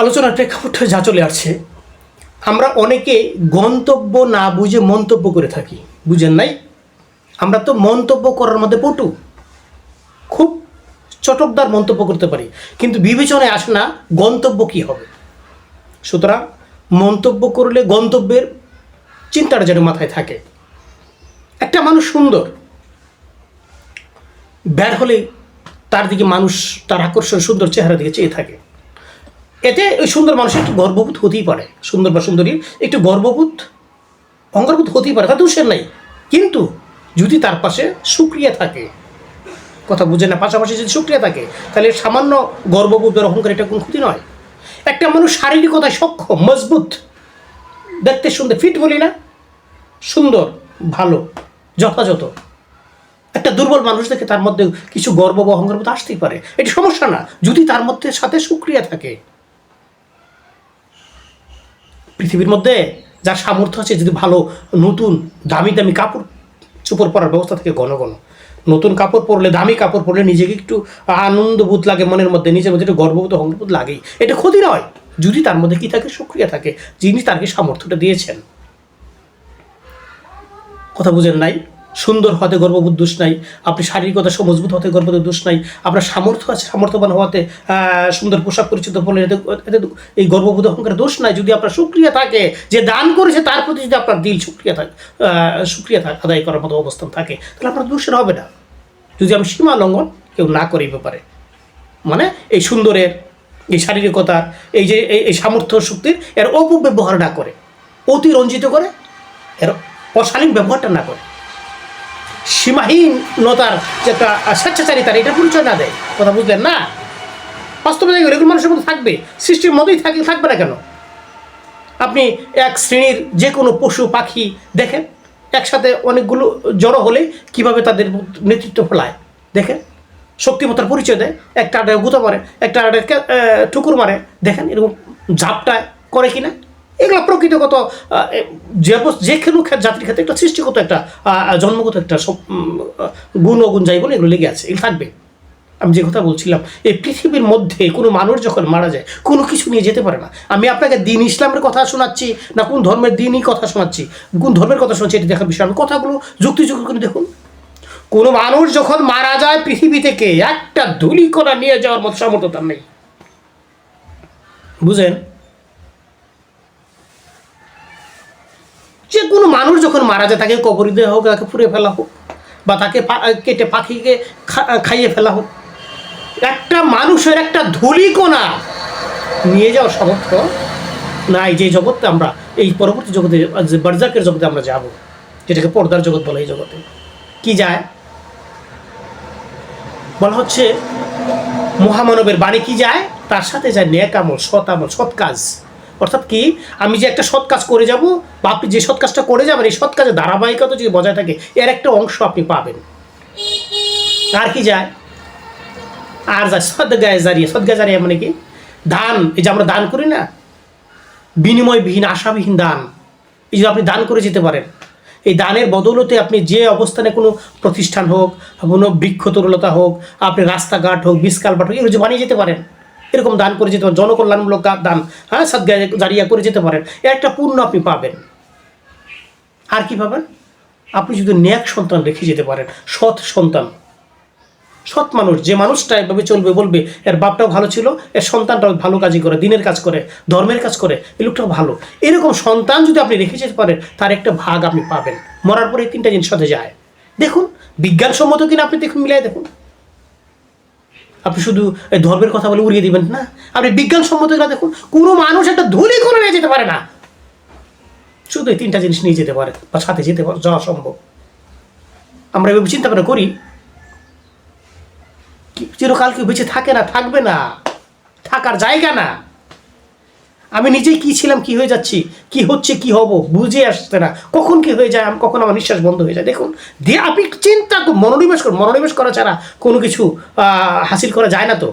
আলোচনার প্রেক্ষাপটে যা চলে আসছে, আমরা অনেকে গন্তব্য না বুঝে মন্তব্য করে থাকি, বুঝেন নাই? আমরা তো মন্তব্য করার মধ্যে পটু। খুব চটকদার মন্তব্য করতে পারি, কিন্তু বিবেচনায় আসে না গন্তব্য কী হবে। সুতরাং মন্তব্য করলে গন্তব্যের চিন্তাটা যেন মাথায় থাকে। একটা মানুষ সুন্দর, বের হলে তার দিকে মানুষ, তার আকর্ষণ সুন্দর চেহারা দিকে চেয়ে থাকে। এতে ওই সুন্দর মানুষের একটু গর্ববোধ হতেই পারে। সুন্দর বা সুন্দরী একটু গর্ববোধ অঙ্গরবোধ হতেই পারে তা দোষের নাই। কিন্তু যদি তার পাশে সুক্রিয়া থাকে, কথা বুঝে না, পাশাপাশি যদি সুক্রিয়া থাকে, তাহলে সামান্য গর্ববোধের অহংকার এটা কোনো ক্ষতি নয়। একটা মানুষ শারীরিকতায় সক্ষম, মজবুত, দেখতে সুন্দর ফিট বলি না, সুন্দর, ভালো, যথাযথ। একটা দুর্বল মানুষ দেখে তার মধ্যে কিছু গর্ব বা অহংকার আসতেই পারে। এটি সমস্যা না, যদি তার মধ্যে সাথে সুক্রিয়া থাকে পৃথিবীর মধ্যে যার সামর্থ্য আছে যদি ভালো, নতুন, দামি দামি কাপড় চোপড় পরার ব্যবস্থা থাকে ঘন ঘন। নতুন কাপড় পরলে, দামি কাপড় পরলে নিজেকে একটু আনন্দবোধ লাগে, মনের মধ্যে, নিজের মধ্যে একটু গর্ববোধ, অহংবোধ লাগেই। এটা ক্ষতি নয়, যদি তার মধ্যে কি থাকে, সুক্রিয়া থাকে, যিনি তাকে সামর্থ্যটা দিয়েছেন। কথা বুঝেন নাই? সুন্দর হতে গর্ববোধ দোষ নাই, আপনি শারীরিকতা মজবুত হতে গর্ববোধ দোষ নাই, আপনার সামর্থ্য আছে, সামর্থ্যবান হওয়াতে সুন্দর পোশাক পরিচিত বলে এই গর্ববোধ অহংকার দোষ নাই, যদি আপনার সুক্রিয়া থাকে, যে দান করেছে তার প্রতি যদি আপনার দিল সুক্রিয়া থাকে সুক্রিয়া থাকে, আদায় করার মতো অবস্থান থাকে, তাহলে আপনার দোষের হবে না। যদি আমি সীমা লঙ্ঘন কেউ না করে এই ব্যাপারে। মানে এই সুন্দরের, এই শারীরিকতার, এই যে, এই সামর্থ্য শক্তির, এর অপব্যবহার না করে, অতিরঞ্জিত করে, এর অশালীন ব্যবহারটা না করে। সীমাহীনতার যে একটা স্বেচ্ছাচারিতার, এটা পরিচয় না দেয়। কথা বুঝলেন না? বাস্তবে এগুলো মানুষের মধ্যে থাকবে? সৃষ্টির মধ্যেই থাকে থাকবে না কেন? আপনি এক শ্রেণির যে কোনো পশু, পাখি দেখেন, একসাথে অনেকগুলো জড়ো হলে কীভাবে তাদের নেতৃত্ব ফলায়? দেখেন, শক্তিমত্তার পরিচয় দেয়। একটা আডায় গুঁতো মারে, একটা আডায় ঠুকুর মারে। দেখেন, এরকম ঝাপটায় করে কিনা? এগুলো প্রকৃতিগত যে যে কোনো জাতির ক্ষেত্রে একটা সৃষ্টিগত একটা জন্মগত একটা সব, গুণ অগুণ যাই বলে এগুলো লেগে আছে এগুলো থাকবে। আমি যে কথা বলছিলাম এই পৃথিবীর মধ্যে কোনো মানুষ যখন মারা যায় কোনো কিছু নিয়ে যেতে পারে না। আমি আপনাকে দিন ইসলামের কথা শোনাচ্ছি না কোন ধর্মের দিনই কথা শোনাচ্ছি কোন ধর্মের কথা শোনাচ্ছি এটা দেখার বিষয়। আমি কথাগুলো যুক্তিযুক্ত করে দেখুন। কোনো মানুষ যখন মারা যায় পৃথিবী থেকে একটা ধুলি কণা নিয়ে যাওয়ার মতো সামর্থ্য তার নেই। বুঝেন যে কোনো মানুষ যখন মারা যায়, তাকে কবরি দেওয়া হোক, তাকে পুড়ে ফেলা হোক, বা তাকে কেটে পাখিকে খাইয়ে ফেলা হোক, একটা মানুষের একটা ধূলিকণা নিয়ে যাওয়ার সামর্থ্য নাই যে জগতে আমরা, এই পরবর্তী জগতে, যে বার্জাকের জগতে আমরা যাব, যেটাকে পর্দার জগৎ বলে এই জগতে। কি যায়? বলা হচ্ছে, মহামানবের বাড়ি কি যায়? তার সাথে যায় ন্যাক আমল, সৎ আমল, সৎ কাজ। অর্থাৎ কি? আমি যে একটা সৎ কাজ করে যাব বা আপনি যে সৎ কাজটা করে যাবেন, এই সৎ কাজের ধারাবাহিকতা যদি বজায় থাকে, এর একটা অংশ আপনি পাবেন। আর কি যায়? আর যায় সদগায় জারিয়া। সদগায় জারিয়া মানে কি? দান। এই যে আমরা দান করি না? বিনিময়বিহীন, আশাবিহীন দান। এই যে আপনি দান করে যেতে পারেন। এই দানের বদৌলতে আপনি যে অবস্থানে কোনো প্রতিষ্ঠান হোক কোনো বৃক্ষ তরুলতা হোক আপনি রাস্তাঘাট হোক বিস্কালবাট হোক, এগুলো বানিয়ে যেতে পারেন। এরকম দান করে যেতে পারেন, জনকল্যাণমূলক দান হ্যাঁ সদ্গায় জারিয়া করে যেতে পারেন। একটা পূর্ণ আপনি পাবেন। আর কি পাবেন? আপনি যদি ন্যাক সন্তান রেখে যেতে পারেন, সৎ সন্তান। সৎ মানুষ, যে মানুষটা এভাবে চলবে, বলবে, এর বাপটাও ভালো ছিল, এর সন্তানটাও ভালো কাজই করে, দিনের কাজ করে, ধর্মের কাজ করে, এই লোকটাও ভালো। এরকম সন্তান যদি আপনি রেখে যেতে পারেন, তার একটা ভাগ আপনি পাবেন। মরার পরে এই তিনটা জিনিস সাথে যায়। দেখুন, বিজ্ঞানসম্মত কিনা আপনি দেখুন মিলাই দেখুন। আপনি শুধু ধর্মের কথা বলে উড়িয়ে দিবেন না। আপনি বিজ্ঞানসম্মত কিনা দেখুন, কোনো মানুষ একটা ধুলি করে নিয়ে যেতে পারে না। শুধু এই তিনটা জিনিস নিয়ে যেতে পারে, বা সাথে যেতে পারে, যাওয়া সম্ভব। আমরা এভাবে চিন্তা ভাবনা করি চিরকাল কেউ বেঁচে থাকে না, থাকবে না, থাকার জায়গা না। আমি নিজেই কি ছিলাম, কি হয়ে যাচ্ছি, কি হচ্ছে, কি হব, বুঝে আসছে না। কখন কি হয়ে যায়, আমি কখন আমার নিঃশ্বাস বন্ধ হয়ে যায়? দেখুন আপনি চিন্তা মনোনিবেশ করুন মনোনিবেশ করা ছাড়া কোনো কিছু হাসিল করা যায় না তো।